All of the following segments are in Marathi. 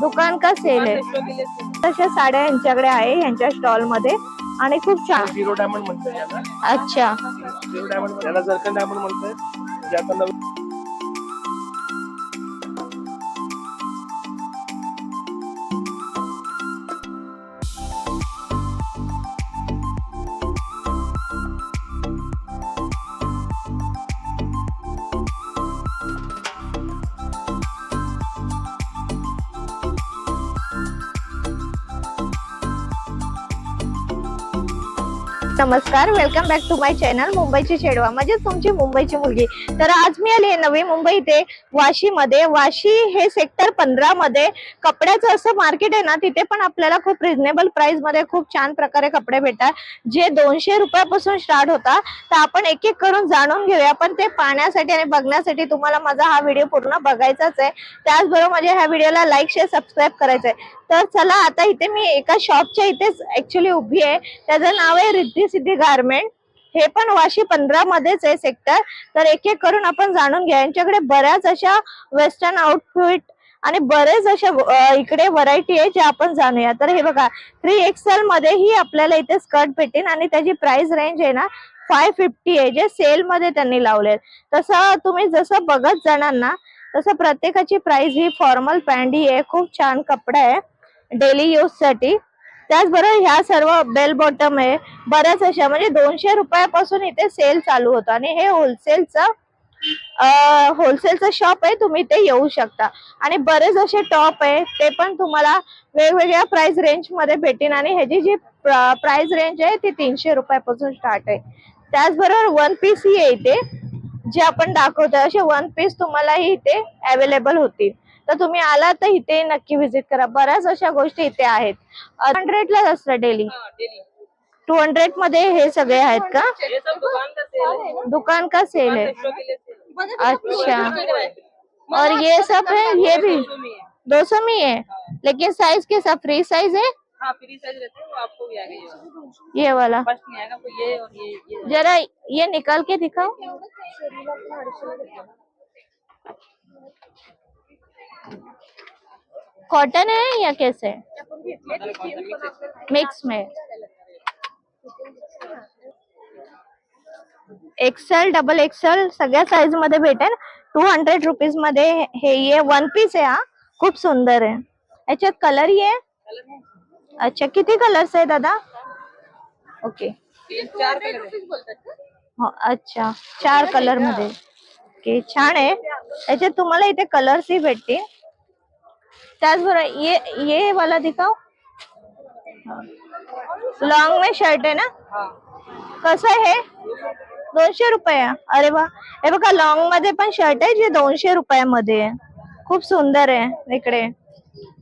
दुकान का सेल आहे तशा साड्या यांच्याकडे आहे यांच्या स्टॉलमध्ये. आणि खूप छान. झिरो डायमंड म्हणतात अच्छा. झिरो डायमंड याला जर्कन डायमंड म्हणतात नमस्कार welcome back to my channel मुंबईची शेडवा. म्हणजेच तुमची मुंबईची मुलगी. तर आज मी आली आहे नवी मुंबई ते वाशी मध्ये वाशी हे सेक्टर पंधरा मध्ये कपड्याचं असं मार्केट आहे ना तिथे पण आपल्याला खूप रिझनेबल प्राइसमध्ये खूप छान प्रकारे कपडे भेटतात. जे दोनशे रुपयापासून स्टार्ट होता तर आपण एक एक करून जाणून घेऊया. पण ते पाहण्यासाठी आणि बघण्यासाठी तुम्हाला माझा हा व्हिडिओ पूर्ण बघायचाच आहे. त्याचबरोबर माझ्या ह्या व्हिडिओला लाईक शेअर सबस्क्राईब करायचं आहे तर चला आता इथे मी एका शॉपच्या इथेच ऍक्च्युली उभी आहे. त्याचं नाव आहे रिद्धी सिद्धी गारमेंट हे पण वाशी पंधरा मध्येच आहे सेक्टर तर एक एक करून आपण जाणून घ्या. यांच्याकडे बऱ्याच अशा वेस्टर्न आउटफिट आणि बरेच अशा इकडे व्हरायटी आहे जे आपण जाणूया. तर हे बघा थ्री एक्सेल मध्येही आपल्याला इथे स्कर्ट भेटेल आणि त्याची प्राइस रेंज आहे ना फाय फिफ्टी आहे जे सेल मध्ये त्यांनी लावले तसं तुम्ही जसं बघत जाणार ना तसं प्रत्येकाची प्राइस ही फॉर्मल पॅन्ट ही आहे. खूप छान कपडा आहे. डेली यूजसाठी. त्याचबरोबर ह्या सर्व बेल बॉटम आहे बऱ्याच अशा म्हणजे दोनशे रुपयापासून इथे सेल चालू होतो. आणि हे होलसेलचं होलसेलचं शॉप आहे तुम्ही इथे येऊ शकता. आणि बरेच असे टॉप आहे ते पण तुम्हाला वेगवेगळ्या प्राइस रेंजमध्ये भेटेल आणि ह्याची जी प्राइस रेंज आहे ती तीनशे रुपयापासून स्टार्ट आहे. त्याचबरोबर वन पीस ही आहे इथे जे आपण दाखवतो असे वन पीस तुम्हालाही इथे अवेलेबल होतील. तर तुम्ही आला तर इथे नक्की व्हिजिट करा. बऱ्याच अशा गोष्टी इथे आहेत. हंड्रेडलाच असतं डेली टू हंड्रेड मध्ये हे सगळे आहेत का? सब दुकान का सेल है है अच्छा. और ये सब है ये भी दो सौ में है लेकिन साइज़ के सब फ्री साइज़ है? हाँ फ्री साइज़ रहते हैं आपको भी आएगा ये ये वाला। फ़र्स्ट में आएगा तो ये और ये ये। जरा ये निकाल के दिखाओ। कॉटन है या कैसे मिक्स में. एक्सेल डबल एक्सेल सगळ्या साईजमध्ये भेटेल. टू हंड्रेड रुपीजमध्ये हे ये वन पीस आहे हा. खूप सुंदर आहे. याच्यात कलर ये आहे. अच्छा किती कलर्स आहे दादा? ओके हो, अच्छा. चार कलरमध्ये. ओके छान आहे. याच्यात तुम्हाला इथे कलर्स ही भेटतील. त्याचबरोबर ये ये वाला दिखाओ. लॉंग में शर्ट आहे ना? कसं आहे? दोनशे रुपये. अरे वा. हे बघा लॉंगमध्ये पण शर्ट आहे जे दोनशे रुपयामध्ये आहे. खूप सुंदर आहे इकडे.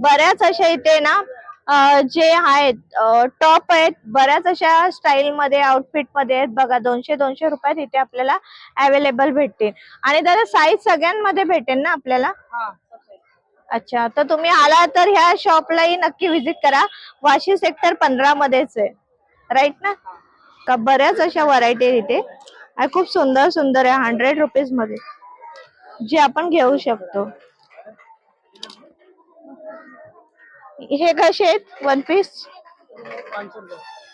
बऱ्याच अशा इथे ना जे आहेत टॉप आहेत बऱ्याच अशा स्टाईल मध्ये आउटफिटमध्ये आहेत. बघा दोनशे दोनशे रुपयात इथे आपल्याला अवेलेबल भेटतील. आणि त्याला साईज सगळ्यांमध्ये भेटेल ना आपल्याला? अच्छा तर तुम्ही आला तर ह्या शॉपलाही नक्की व्हिजिट करा. वाशी सेक्टर पंधरा मध्येच आहे. राईट ना? का बऱ्याच अशा व्हरायटी इथे. आणि खूप सुंदर सुंदर आहे हंड्रेड रुपीजमध्ये. जे आपण घेऊ शकतो. हे कसे आहेत? वन पीस फाय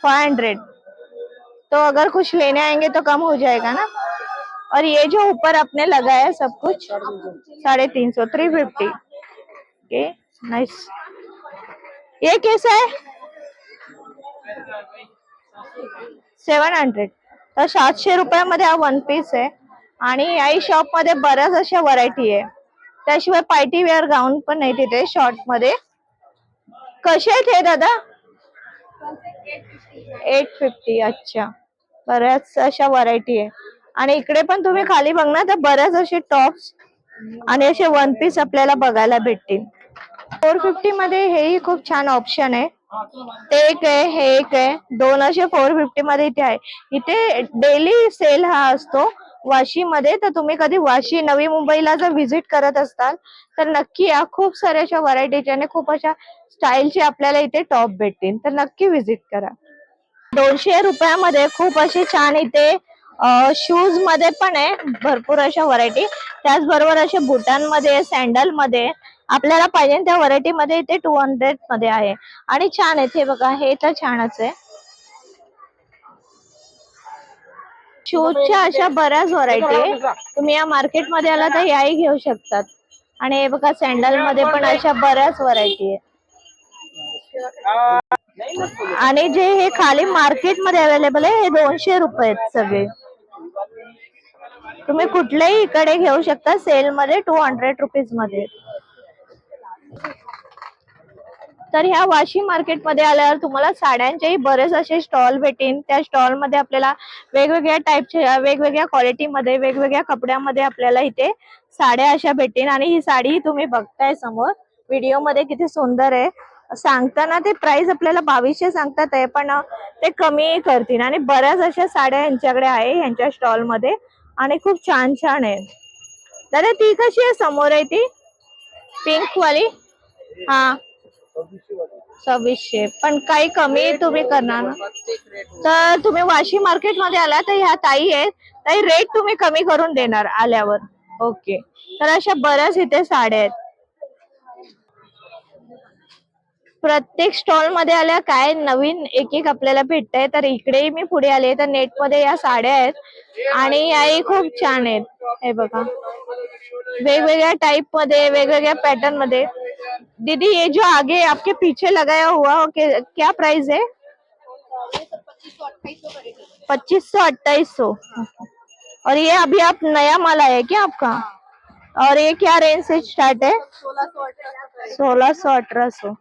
फाइव हंड्रेड तो अगर कुछ लेने आएंगे तो कम हो जाएगा ना? और ये जो ऊपर आपने लगाया सब कुछ साढ़े तीन सौ थ्री फिफ्टी ओके नाइस ये कैसा है? सेवन हंड्रेड तर सातशे रुपयामध्ये हा वन पीस आहे. आणि याही शॉपमध्ये बऱ्याच अशा व्हरायटी आहे. त्याशिवाय पार्टी वेअर गाऊन पण आहे तिथे शॉर्टमध्ये कसे आहेत हे दादा? एट फिफ्टी अच्छा. बऱ्याच अशा व्हरायटी आहे. आणि इकडे पण तुम्ही खाली बघ ना तर बऱ्याच असे टॉप्स आणि असे वन पीस आपल्याला बघायला भेटतील. फोर फिफ्टी मध्ये हेही खूप छान ऑप्शन आहे. ते एक आहे हे एक आहे. दोन असे फोर फिफ्टी मध्ये इथे आहे. इथे डेली सेल हा असतो. वाशी मध्ये तर तुम्ही कधी वाशी नवी मुंबईला जर व्हिजिट करत असताल तर नक्की या. खूप साऱ्या अशा व्हरायटीचे आणि खूप अशा स्टाईलचे आपल्याला इथे टॉप भेटतील. तर नक्की व्हिजिट करा. दोनशे रुपयामध्ये खूप असे छान इथे शूजमध्ये पण आहे. भरपूर अशा व्हरायटी त्याचबरोबर असे बुटांमध्ये सॅन्डलमध्ये. आपल्याला पाहिजे त्या व्हरायटी मध्ये इथे टू हंड्रेडमध्ये आहे. आणि छान आहेत हे बघा हे तर छानच आहे. शूजच्या अशा बऱ्याच व्हरायटी तुम्ही या मार्केटमध्ये आला तर याही घेऊ शकतात. आणि हे बघा सँडलमध्ये पण अशा बऱ्याच व्हरायटी आहे. आणि जे हे खाली मार्केटमध्ये अवेलेबल आहे हे दोनशे रुपये आहेत सगळे. तुम्ही कुठल्याही इकडे घेऊ शकता सेल मध्ये टू हंड्रेड रुपीजमध्ये. तर ह्या वाशी मार्केटमध्ये आल्यावर तुम्हाला साड्यांचेही बरेच असे स्टॉल भेटेन. त्या स्टॉलमध्ये आपल्याला वेगवेगळ्या टाईपच्या वेगवेगळ्या क्वालिटी मध्ये वेगवेगळ्या कपड्यामध्ये आपल्याला इथे साड्या अशा भेटेन. आणि ही साडी तुम्ही बघताय समोर. व्हिडिओमध्ये किती सुंदर आहे. सांगताना ते प्राइस आपल्याला बावीसशे सांगतात आहे पण ते कमी करतील आणि बऱ्याच अशा साड्या यांच्याकडे आहे यांच्या स्टॉलमध्ये. आणि खूप छान छान आहे. दादा ती कशी आहे? समोर आहे ती. पिंक वाली? हा. सव्वीसशे. पण काही कमी तुम्ही करणार ना. तर तुम्ही वाशी मार्केटमध्ये आला तर ह्या ताई आहेत. ताई रेट तुम्ही कमी करून देणार आल्यावर. ओके. तर अशा बऱ्याच इथे साड्या आहेत. प्रत्येक स्टॉलमध्ये आल्या काय नवीन एक एक आपल्याला भेटतंय. तर इकडेही मी पुढे आले तर नेटमध्ये या साड्या आहेत. आणि याही खूप छान आहेत. हे बघा. वेगवेगळ्या टाइपमध्ये वेगवेगळ्या पॅटर्नमध्ये. दीदी ये जो आगे आपके पीछे लगाया हुआ हो, क्या प्राइस है? पच्चीस सौ अट्ठाईस सौ। और ये अभी आप नया माल आया है क्या आपका? और ये क्या रेंज से स्टार्ट है? सोलह सौ अठारह सौ।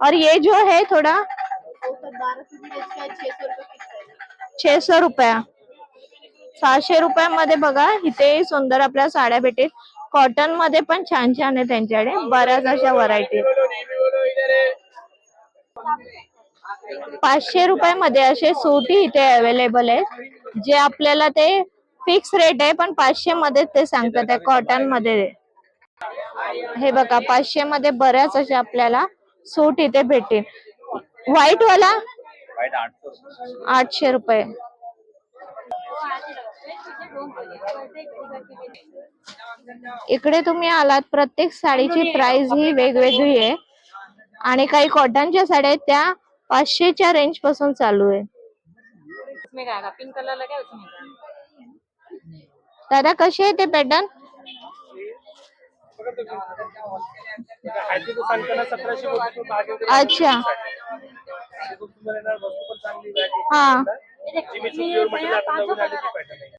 और ये जो है थोड़ा छह सौ रुपया। सहाशे रुपयामध्ये बघा इथे सुंदर आपल्या साड्या भेटेल. कॉटनमध्ये पण छान छान आहे त्यांच्याकडे. बऱ्याच अशा व्हरायटी पाचशे रुपयामध्ये असे सूटही इथे अवेलेबल आहेत. जे आपल्याला ते फिक्स रेट आहे पण पाचशे मध्ये ते सांगतात कॉटनमध्ये. हे बघा पाचशे मध्ये बऱ्याच अशा आपल्याला सूट इथे भेटेल. व्हाईट वाला? आठशे रुपये. इकडे तुम्ही आलात प्रत्येक साडीची प्राइस ही वेगवेगळी आहे. आणि काही कॉटनच्या साड्या आहेत त्या पाचशेच्या रेंजपासून चालू आहे. है? दादा कसे आहे ते पॅटर्न सांगताना सतराशे बोलतो तो मागे वगैरे अच्छा. तिथून तुम्हाला येणार वस्तू पण चांगली variety हा. जी मी चुकीवर म्हटलं आता नवीन आली ती pattern आहे.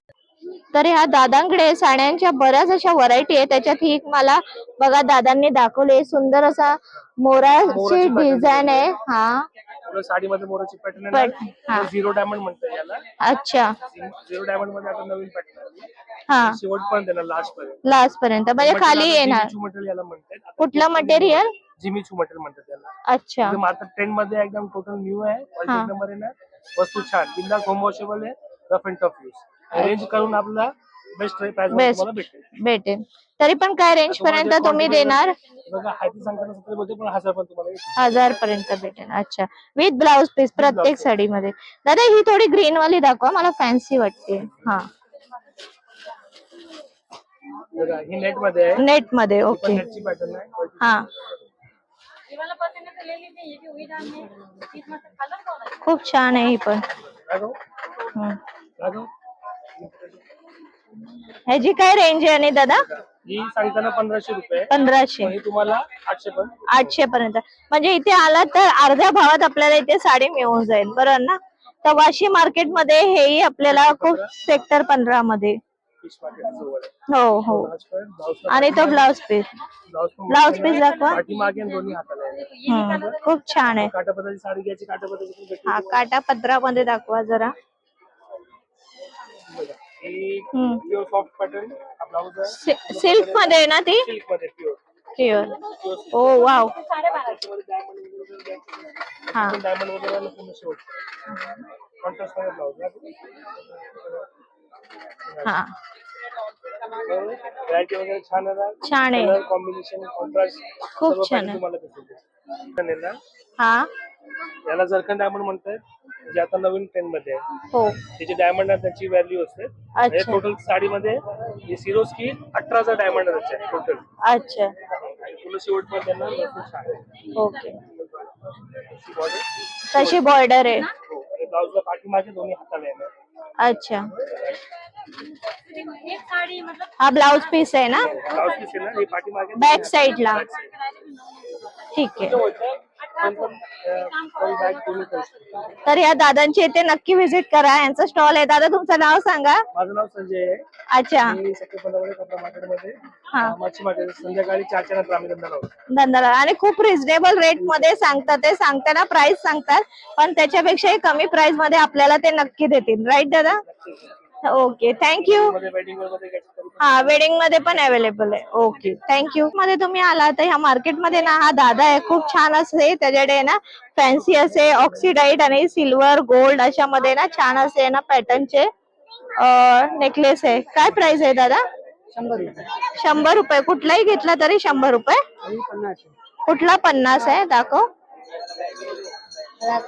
तर ह्या दादांकडे साड्यांच्या बऱ्याच अशा व्हरायटी आहे त्याच्यात ही एक मला बघा दादांनी दाखवले सुंदर असा मोराची मोराची pattern डिझाईन आहे. हा. पुढे साडीमध्ये मोराची पॅटर्न हा. झिरो डायमंड म्हणतात याला. अच्छा. झिरो डायमंडमध्ये आता नवीन पॅटर्न आली. हा. शेवट पण देणार लास्ट पर्यंत. लास्ट पर्यंत. म्हणजे खाली येणार. मटेरियल याला म्हणतात. आता कुठलं मटेरियल जिमीचू मटेरियल म्हणतात त्याला. अच्छा. मार्केट ट्रेंडमध्ये एकदम टोटल न्यू आहे. क्वालिटी नंबर ना वस्तू छान. बिंदास होम वॉशेबल आहे. Rough and tough use range करून आपला बेस्ट प्राइस तुम्हाला भेटेल. भेटेल. तरी पण काय रेंज पर्यंत तुम्ही देणार? बघा हायती सांगताना सत्तर बोलते पण हजार पण तुम्हाला येईल. हजार पर्यंत भेटेल. अच्छा. विथ ब्लाउज पीस प्रत्येक साडीमध्ये. दादा ही थोडी ग्रीन वाली दाखवा. मला फॅन्सी वाटते. हा. बघा ही नेटमध्ये आहे. नेटमध्ये ओके नेटची पॅटर्न आहे. हा. है है है खूप छान आहे ही पण. हम्म. ह्याची काय रेंज आहे आणि दादा? ही सांगताना पंधराशे रुपये. पंधराशे. ही तुम्हाला आठशे पण. आठशे पर्यंत. म्हणजे इथे आला तर अर्ध्या भावात आपल्याला इथे साडी मिळून जाईल. बरोबर ना? तर वाशी मार्केटमध्ये हेही आपल्याला खूप सेक्टर पंधरा मध्ये फिश मार्केट जवळ आहे हो हो. ब्लाउज पण ब्लाउज आणि तो ब्लाउज पीस ब्लाउज पण पीस दाखवा. पाठी मागे आणि दोन्ही हाताला आहे. हम्म, खूप छान आहे. काठापदराची साडी घ्यायची काठापदराची पण भेटते हा काटा पदरामध्ये दाखवा जरा. बघा. ही हम्म. प्युअर सॉफ्ट पॅटर्न हा ब्लाउज आहे. सिल्कमध्ये आहे ना ती? सिल्कमध्ये प्युअर प्युअर ओ वाव. हा. डायमंड वगैरे पूर्ण शेवट कॉन्ट्रास्टमध्ये ब्लाउज हा. व्हरायटी वगैरे छान आहे छान आहे. कलर कॉम्बिनेशन कॉन्ट्रास्ट खूप छान आहे. तुम्हाला भेटेल आहे ना हा. याला जरखन डायमंड म्हणतात जे आता नवीन ट्रेंडमध्ये आहे. हो. त्याचे डायमंड त्याची व्हॅल्यू असते. म्हणजे टोटल साडीमध्ये ही सिरोज की अठराचा डायमंड टोटल अच्छा. पण त्यांना छान आहे. ओके. अशी. तशी बॉर्डर आहे. हो, आणि ब्लाऊजला पाठीमागे दोन्ही हाताला येणार. अच्छा. हा ब्लाउज पीस आहे ना? ब्लाऊज पीस आहे ना? हे पाठीमागे बॅक साईडला. ठीक आहे. तर या दादांची इथे नक्की व्हिजिट करा. यांचं स्टॉल आहे. दादा तुमचं नाव सांगा. माझं नाव संजय आहे. अच्छा. मी सत्य पंधरामध्ये कपडा मार्केटमध्ये. हा. अं, मच्छी मार्केट संध्याकाळी चारच्या नंतर आम्ही धंदा लावतो. धंदाला आणि खूप रिझनेबल रेटमध्ये सांगतात ते. सांगताना प्राइस सांगतात. पण त्याच्यापेक्षाही कमी प्राइसमध्ये आपल्याला ते नक्की देतील. राईट दादा? ओके थँक्यू हा वेडिंगमध्ये पण अवेलेबल आहे. ओके थँक्यू मध्ये तुम्ही आला तर ह्या मार्केटमध्ये ना हा दादा आहे खूप छान असे त्याच्याकडे ना फॅन्सी असे ऑक्सिडाईट आणि सिल्वर गोल्ड अशा मध्ये ना छान असे ना पॅटर्नचे नेकलेस आहे. काय प्राइस आहे दादा? शंभर रुपये. शंभर रुपये. कुठलाही घेतला तरी शंभर रुपये. कुठला पन्नास आहे? दाखव.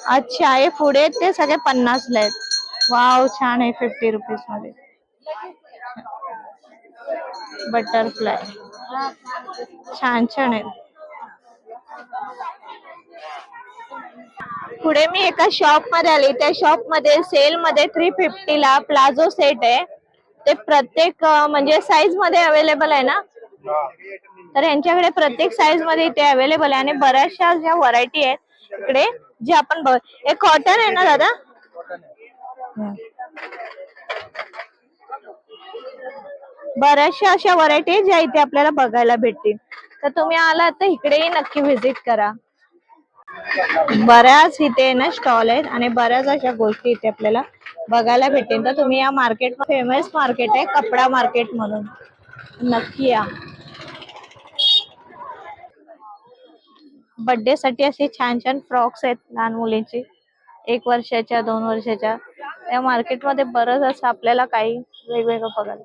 अच्छा हे पुढे ते सगळे पन्नासला आहेत. वाव छान आहे फिफ्टी रुपीजमध्ये. बटरफ्लाय छान छान आहे. पुढे मी एका शॉपमध्ये आली. त्या शॉपमध्ये सेल मध्ये थ्री फिफ्टी ला प्लाझो सेट आहे. ते प्रत्येक म्हणजे साईजमध्ये अवेलेबल आहे ना? तर यांच्याकडे प्रत्येक साईजमध्ये इथे अवेलेबल आहे. आणि बऱ्याचशा ज्या व्हरायटी आहेत इकडे जे आपण बघ हे कॉटन आहे ना दादा? बऱ्याचशा अशा व्हरायटी ज्या इथे आपल्याला बघायला भेटतील. तर तुम्ही आलात तर इकडेही नक्की व्हिजिट करा. बऱ्याच इथे ना स्टॉल आहेत आणि बऱ्याच अशा गोष्टी इथे आपल्याला बघायला भेटतील. तर तुम्ही या मार्केट फेमस मार्केट आहे कपडा मार्केट म्हणून. नक्की या. बर्थडे साठी असे छान छान फ्रॉक्स आहेत लहान मुलींची. एक वर्षाच्या दोन वर्षाच्या. या मार्केटमध्ये बरंच असं आपल्याला काही वेगवेगळं बघायला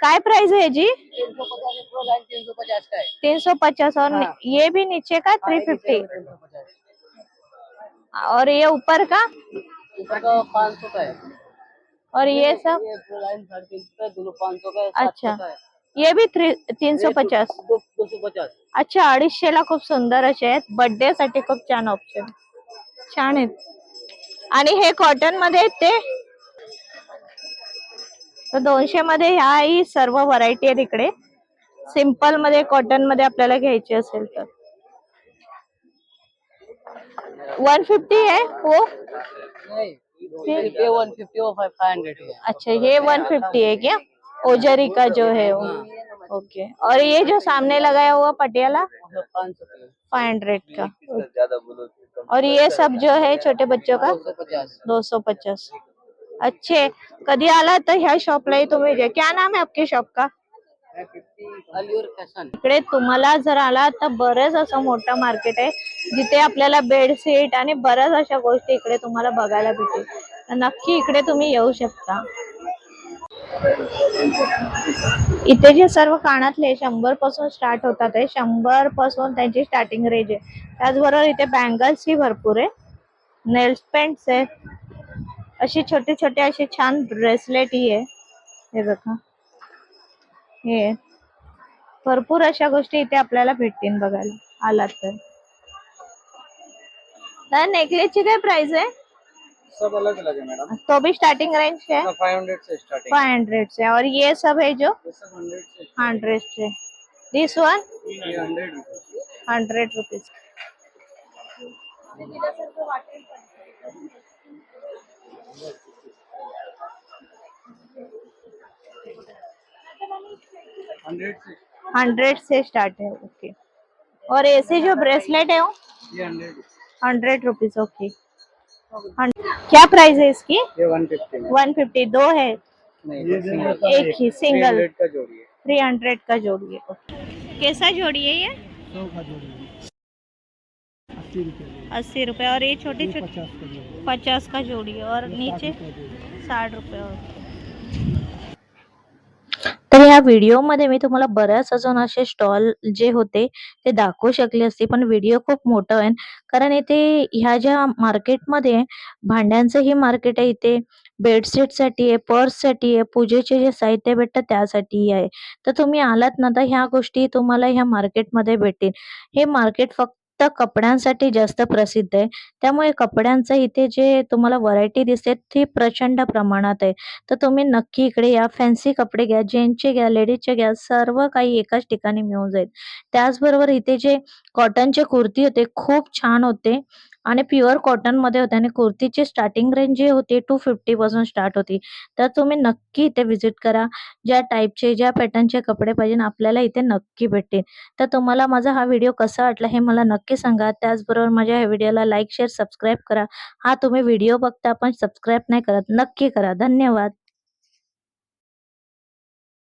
काय प्राइस है जी तीन सौ पचास और ये भी नीचे का थ्री फिफ्टी और ये ऊपर का? ऊपर का पाँच सौ का है। और ये सब? अच्छा। है। ये भी थ्री तीन सौ पचास। अच्छा अडीचशे ला खूप सुंदर असे आहेत. बर्थडे साठी खूप छान ऑप्शन छान आहेत. आणि हे कॉटन मध्ये आहेत ते. दोनशे मध्ये ह्याही सर्व व्हरायटी आहेत इकडे. सिम्पल मध्ये कॉटन मध्ये आपल्याला घ्यायची असेल तर. वन फिफ्टी आहे हो? ये वन फिफ्टी फाइव हंड्रेड अच्छा ये वन फिफ्टी है क्या? ओजरी का जो है वो. ओके. और ये जो सामने लगाया हुआ पटियाला? फाइव हंड्रेड का. और ये सब जो है छोटे बच्चों का दो सौ पचास। अच्छे। कधी आला तर ह्या शॉपलाही तुम्ही जे क्या नाम है आपके शॉप का? इकडे तुम्हाला जर आला तर बरंच असं मोठं मार्केट आहे जिथे आपल्याला बेडशीट आणि बऱ्याच अशा गोष्टी इकडे तुम्हाला बघायला भेटेल. नक्की इकडे तुम्ही येऊ शकता. इथे जे सर्व कानातले शंभरपासून स्टार्ट होतात आहे. शंभरपासून त्यांची स्टार्टिंग रेंज आहे. त्याचबरोबर इथे बँगल्स ही भरपूर आहे. नेल्स पेंट्स आहेत अशी छोटे छोटे असे छान ब्रेसलेट ही आहे. हे बघा. हे. भरपूर अशा गोष्टी इथे आपल्याला भेटतील बघायला. आलात तर. तर नेकलेसची काय प्राइस आहे? सब अलग अलग है मैडम। तो भी स्टार्टिंग रेंज है? फाइव हंड्रेड से स्टार्टिंग फाइव हंड्रेड से। और ये सब है जो? Hundred say this one hundred hundred rupees hundred say. Start है ओके और ऐसे जो ब्रेसलेट है वो? हंड्रेड हंड्रेड रुपीज़ ओके क्या प्राइस है इसकी? वन फिफ्टी दो है। नहीं ये एक ही सिंगल हंड्रेड का जोड़ी है। थ्री हंड्रेड का जोड़ी है कैसा जोड़ी है ये? सौ का जोड़ी है। अस्सी रुपये रुपए और ये छोटी छोटी? पचास का जोड़ी पचास का जोड़ी है और नीचे? साठ रुपए और तर ह्या व्हिडिओमध्ये मी तुम्हाला बऱ्याच अजून असे स्टॉल जे होते ते दाखवू शकले असते. पण व्हिडिओ खूप मोठं आहे. कारण इथे ह्या ज्या मार्केटमध्ये भांड्यांचंही मार्केट आहे. इथे बेडशीटसाठी आहे पर्ससाठी आहे पूजेचे जे साहित्य भेटतं त्यासाठीही आहे. तर तुम्ही आलात ना तर ह्या गोष्टी तुम्हाला ह्या मार्केटमध्ये भेटतील. हे मार्केट फक्त कपड्यांसाठी जास्त प्रसिद्ध आहे. त्यामुळे कपड्यांचं इथे जे तुम्हाला व्हरायटी दिसते ती प्रचंड प्रमाणात आहे. तर तुम्ही नक्की इकडे या फॅन्सी कपडे घ्या जेंट्सचे घ्या लेडीजचे घ्या सर्व काही एकाच ठिकाणी मिळून जाईल. त्याचबरोबर इथे जे कॉटनचे कुर्ती होते खूप छान होते. आणि प्युअर कॉटनमध्ये होते आणि कुर्तीची स्टार्टिंग रेंज जी होती टू फिफ्टीपासून स्टार्ट होती. तर तुम्ही नक्की इथे व्हिजिट करा. ज्या टाईपचे ज्या पॅटर्नचे कपडे पाहिजे आपल्याला इथे नक्की भेटतील. तर तुम्हाला माझा हा व्हिडिओ कसा वाटला हे मला नक्की सांगा. त्याचबरोबर माझ्या ह्या व्हिडिओला लाईक शेअर सबस्क्राईब करा. हा तुम्ही व्हिडिओ बघता पण सबस्क्राईब नाही करत नक्की करा. धन्यवाद.